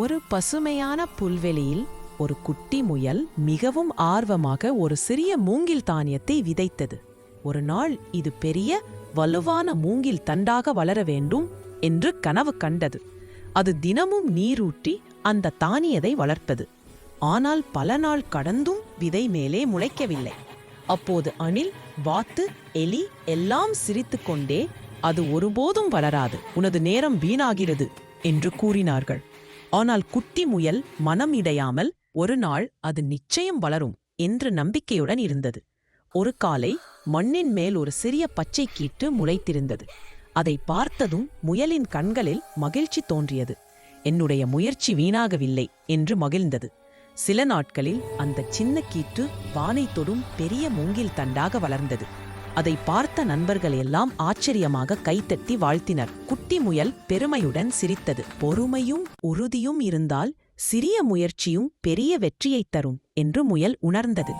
ஒரு பசுமையான புல்வெளியில் ஒரு குட்டி முயல் மிகவும் ஆர்வமாக ஒரு சிறிய மூங்கில் தானியத்தை விதைத்தது. ஒரு நாள் இது பெரிய வலுவான மூங்கில் தண்டாக வளர வேண்டும் என்று கனவு கண்டது. அது தினமும் நீரூற்றி அந்த தானியத்தை வளர்ப்பது. ஆனால் பல நாள் கடந்தும் விதை மேலே முளைக்கவில்லை. அப்போது அணில் வாத்து எலி எல்லாம் சிரித்துக்கொண்டே அது ஒருபோதும் வளராது. உனது நேரம் வீணாகிறது என்று கூறினார்கள். ஆனால் குட்டி முயல் மனம் இடையாமல் ஒரு நாள் அது நிச்சயம் வளரும் என்று நம்பிக்கையுடன் இருந்தது. ஒரு காலை மண்ணின் மேல் ஒரு சிறிய பச்சை கீட்டு முளைத்திருந்தது. அதை பார்த்ததும் முயலின் கண்களில் மகிழ்ச்சி தோன்றியது. என்னுடைய முயற்சி வீணாகவில்லை என்று மகிழ்ந்தது. சில நாட்களில் அந்த சின்ன கீற்று வானை தொடும் பெரிய மூங்கில் தண்டாக வளர்ந்தது. அதை பார்த்த நண்பர்கள் எல்லாம் ஆச்சரியமாக கைத்தட்டி வாழ்த்தினர். குட்டி முயல் பெருமையுடன் சிரித்தது. பொறுமையும் உறுதியும் இருந்தால் சிறிய முயற்சியும் பெரிய வெற்றியைத் தரும் என்று முயல் உணர்ந்தது.